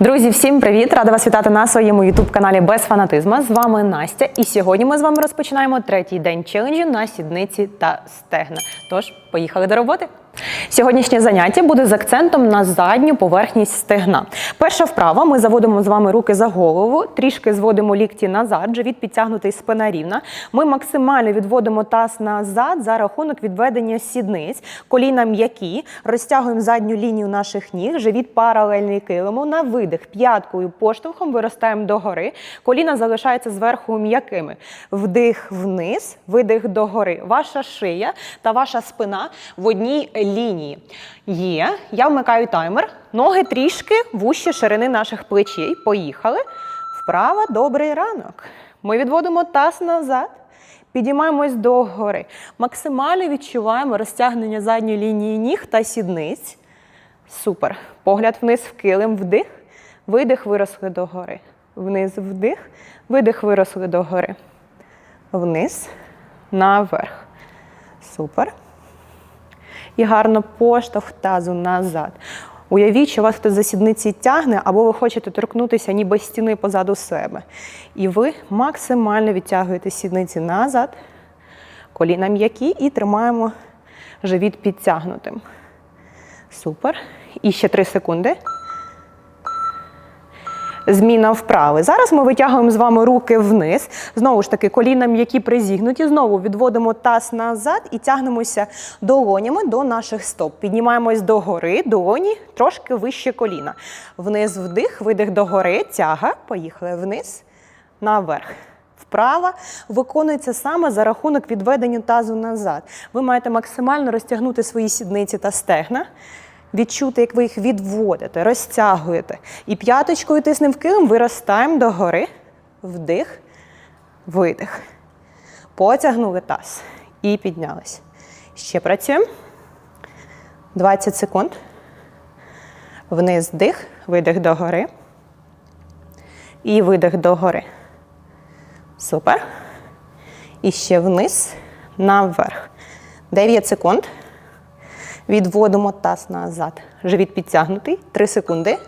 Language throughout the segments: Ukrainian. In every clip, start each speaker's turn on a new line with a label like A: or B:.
A: Друзі, всім привіт! Рада вас вітати на своєму ютуб-каналі без фанатизма. З вами Настя. І сьогодні ми з вами розпочинаємо третій день челенджу на сідниці та стегна. Тож, поїхали до роботи. Сьогоднішнє заняття буде з акцентом на задню поверхність стегна. Перша вправа: ми заводимо з вами руки за голову, трішки зводимо лікті назад, живіт підтягнутий спина рівна. Ми максимально відводимо таз назад за рахунок відведення сідниць, коліна м'які, розтягуємо задню лінію наших ніг, живіт паралельний килиму. На видих п'яткою поштовхом виростаємо догори. Коліна залишаються зверху м'якими. Вдих вниз, видих догори. Ваша шия та ваша спина в одній лінії. Є. Я вмикаю таймер. Ноги трішки вужче ширини наших плечей. Поїхали. Вправа, добрий ранок. Ми відводимо таз назад. Підіймаємось догори. Максимально відчуваємо розтягнення задньої лінії ніг та сідниць. Супер. Погляд вниз в килим, вдих, видих, виросли догори. Вниз вдих, видих, виросли догори. Вниз, наверх. Супер. І гарно поштовх тазу назад. Уявіть, що вас хтось за сідниці тягне, або ви хочете торкнутися ніби стіни позаду себе. І ви максимально відтягуєте сідниці назад, коліна м'які і тримаємо живіт підтягнутим. Супер. І ще 3 секунди. Зміна вправи. Зараз ми витягуємо з вами руки вниз. Знову ж таки, коліна м'які призігнуті. Знову відводимо таз назад і тягнемося долонями до наших стоп. Піднімаємось догори, долоні трошки вище коліна. Вниз вдих, видих догори, тяга. Поїхали вниз, наверх. Вправа виконується саме за рахунок відведення тазу назад. Ви маєте максимально розтягнути свої сідниці та стегна. Відчути, як ви їх відводите, розтягуєте. І п'яточкою тиснемо в килим, виростаємо догори. Вдих, видих. Потягнули таз. І піднялись. Ще працюємо. 20 секунд. Вниз дих, видих догори. І видих догори. Супер. І ще вниз, наверх. 9 секунд. Відводимо таз назад. Живіт підтягнутий. 3 секунди.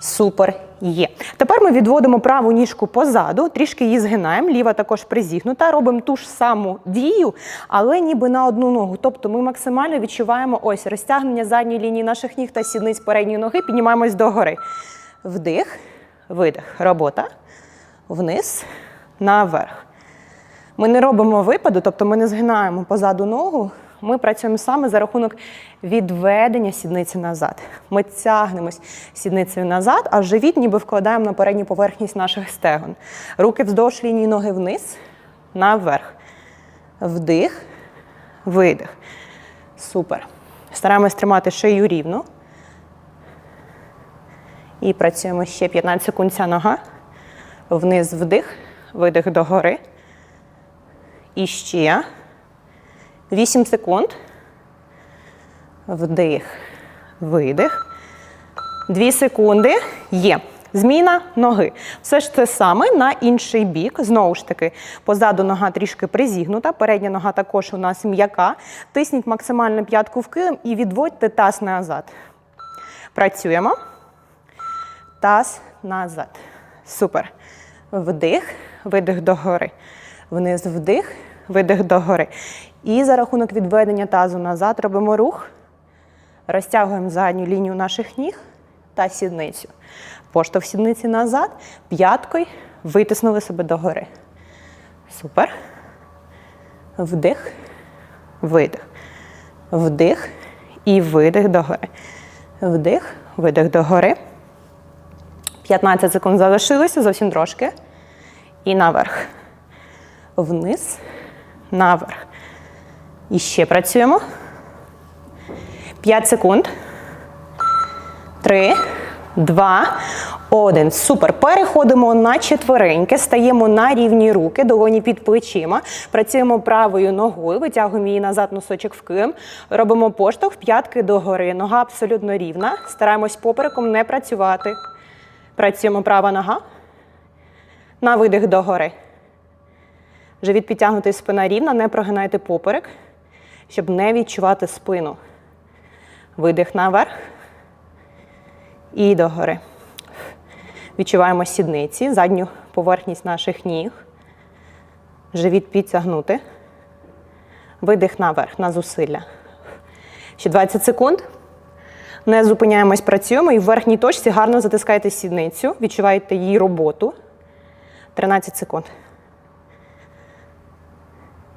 A: Супер є. Тепер ми відводимо праву ніжку позаду, трішки її згинаємо, ліва також призігнута. Робимо ту ж саму дію, але ніби на одну ногу. Тобто ми максимально відчуваємо ось розтягнення задньої лінії наших ніг та сідниць передньої ноги. Піднімаємось догори. Вдих, видих. Робота. Вниз, наверх. Ми не робимо випаду, тобто ми не згинаємо позаду ногу. Ми працюємо саме за рахунок відведення сідниці назад. Ми тягнемось сідницею назад, а живіт ніби вкладаємо на передню поверхність наших стегон. Руки вздовж лінії ноги вниз, наверх. Вдих, видих. Супер. Стараємось тримати шию рівно. І працюємо ще 15 секунд ця нога. Вниз вдих, видих догори. І ще. 8 секунд. Вдих, видих. 2 секунди. Є. Зміна ноги. Все ж це саме на інший бік. Знову ж таки, позаду нога трішки призігнута, передня нога також у нас м'яка. Тисніть максимально п'ятку в килим і відводьте таз назад. Працюємо. Таз назад. Супер. Вдих, видих догори. Вниз вдих, видих догори. І за рахунок відведення тазу назад робимо рух. Розтягуємо задню лінію наших ніг та сідницю. Поштовх сідниці назад, п'яткою витиснули себе догори. Супер. Вдих, видих. Вдих і видих догори. Вдих, видих догори. 15 секунд залишилося, зовсім трошки. І наверх. Вниз, наверх. І ще працюємо. 5 секунд. 3, 2, 1. Супер. Переходимо на четвереньки, стаємо на рівні руки, долоні під плечима. Працюємо правою ногою, витягуємо її назад, носочок в килим. Робимо поштовх, п'ятки догори. Нога абсолютно рівна. Стараємось попереком не працювати. Працюємо права нога. На видих догори. Живіт підтягнутий, спина рівна, не прогинайте поперек, щоб не відчувати спину. Видих наверх. І догори. Відчуваємо сідниці, задню поверхність наших ніг. Живіт підтягнути. Видих наверх, на зусилля. Ще 20 секунд. Не зупиняємось, працюємо і в верхній точці гарно затискаєте сідницю, відчуваєте її роботу. 13 секунд.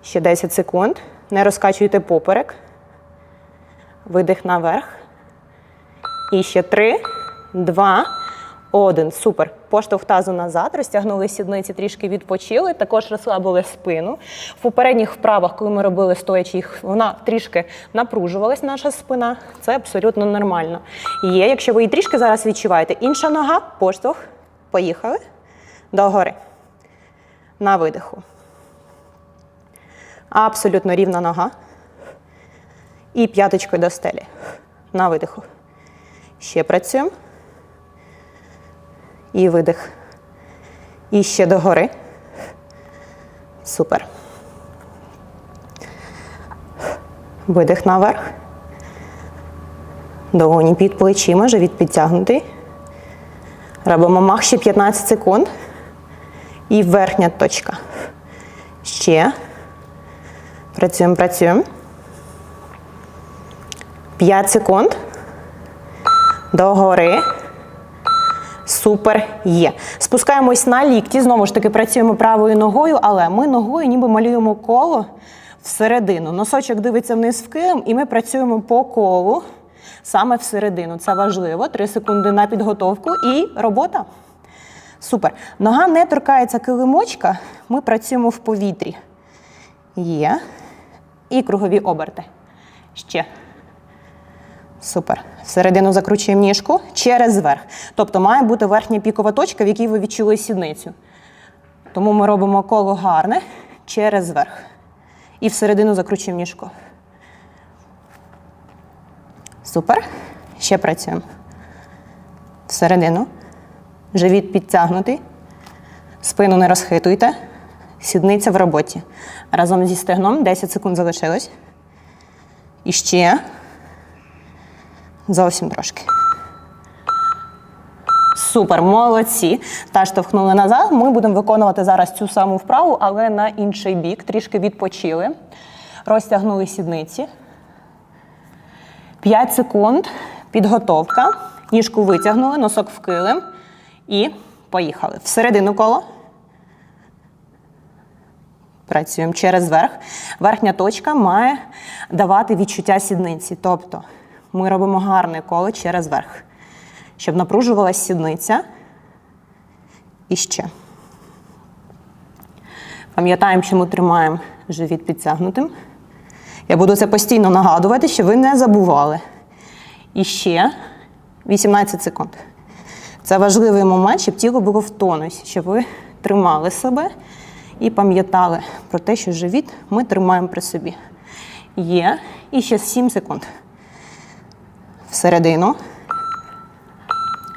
A: Ще 10 секунд. Не розкачуйте поперек. Видих наверх. І ще 3, 2, 1. Супер. Поштовх тазу назад. Розтягнули сідниці, трішки відпочили. Також розслабили спину. В попередніх вправах, коли ми робили стоячи вона трішки напружувалась, наша спина. Це абсолютно нормально. Є, якщо ви її трішки зараз відчуваєте. Інша нога, поштовх. Поїхали. Догори. На видиху. Абсолютно рівна нога. І п'яточкою до стелі. На видиху. Ще працюємо. І видих. І ще догори. Супер. Видих наверх. Долоні під плечима, живіт підтягнутий. Робимо мах ще 15 секунд. І верхня точка. Ще. Працюємо, працюємо. 5 секунд. Догори. Супер є. Спускаємось на лікті. Знову ж таки працюємо правою ногою, але ми ногою ніби малюємо коло всередину. Носочок дивиться вниз в килим, і ми працюємо по колу саме всередину. Це важливо. 3 секунди на підготовку і робота. Супер. Нога не торкається килимочка. Ми працюємо в повітрі. Є. І кругові оберти. Ще. Супер. Всередину закручуємо ніжку через верх. Тобто має бути верхня пікова точка, в якій ви відчули сідницю. Тому ми робимо коло гарне через верх. І всередину закручуємо ніжку. Супер. Ще працюємо. Всередину. Живіт підтягнутий. Спину не розхитуйте. Сідниця в роботі. Разом зі стегном 10 секунд залишилось. І ще. Зовсім трошки. Супер, молодці. Та штовхнули назад. Ми будемо виконувати зараз цю саму вправу, але на інший бік. Трішки відпочили. Розтягнули сідниці. 5 секунд. Підготовка. Ніжку витягнули, носок в килим. І поїхали. Всередину коло. Працюємо через верх. Верхня точка має давати відчуття сідниці. Тобто ми робимо гарне коло через верх, щоб напружувалася сідниця. І ще. Пам'ятаємо, що ми тримаємо живіт підтягнутим. Я буду це постійно нагадувати, щоб ви не забували. І ще 18 секунд. Це важливий момент, щоб тіло було в тонусі, щоб ви тримали себе і пам'ятали про те, що живіт ми тримаємо при собі. Є. І ще 7 секунд. Всередину.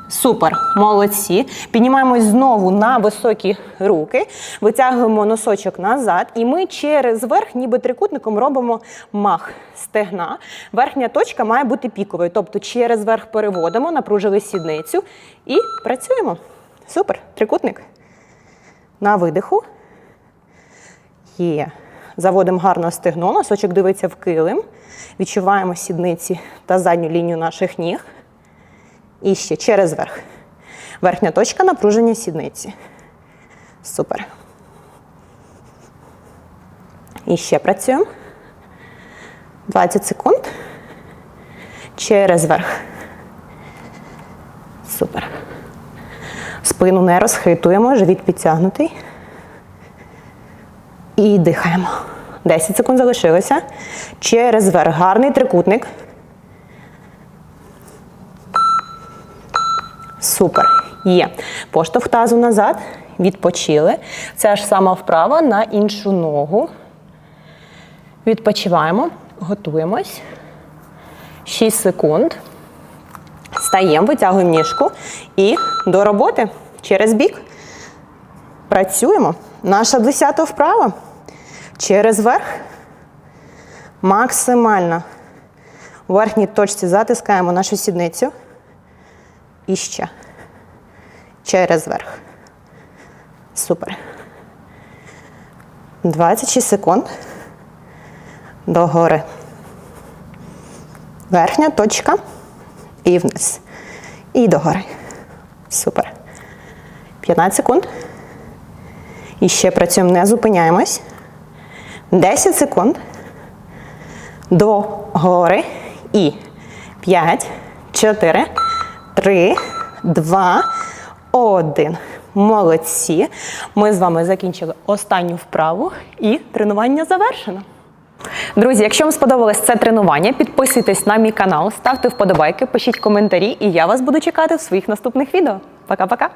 A: Супер, молодці. Піднімаємось знову на високі руки, витягуємо носочок назад, і ми через верх, ніби трикутником, робимо мах стегна. Верхня точка має бути піковою. Тобто через верх переводимо, напружили сідницю і працюємо. Супер, трикутник. На видиху. Є. Заводимо гарно стегно, носочок дивиться в килим. Відчуваємо сідниці та задню лінію наших ніг. І ще через верх. Верхня точка напруження сідниці. Супер. І ще працюємо. 20 секунд. Через верх. Супер. Спину не розхитуємо, живіт підтягнутий. І дихаємо. 10 секунд залишилося. Через верх. Гарний трикутник. Супер. Є. Поштовх тазу назад. Відпочили. Це ж сама вправа на іншу ногу. Відпочиваємо. Готуємось. 6 секунд. Стаємо, витягуємо ніжку і до роботи через бік. Працюємо. Наша десята вправа. Через верх. Максимально. У верхній точці затискаємо нашу сідницю. І ще. Через верх. Супер. 26 секунд. Догори. Верхня точка. І вниз. І догори. Супер. 15 секунд. І ще працюємо, не зупиняємось. 10 секунд. До гори. І 5, 4, 3, 2, 1. Молодці. Ми з вами закінчили останню вправу і тренування завершено. Друзі, якщо вам сподобалось це тренування, підписуйтесь на мій канал, ставте вподобайки, пишіть коментарі, і я вас буду чекати в своїх наступних відео. Пока-пока!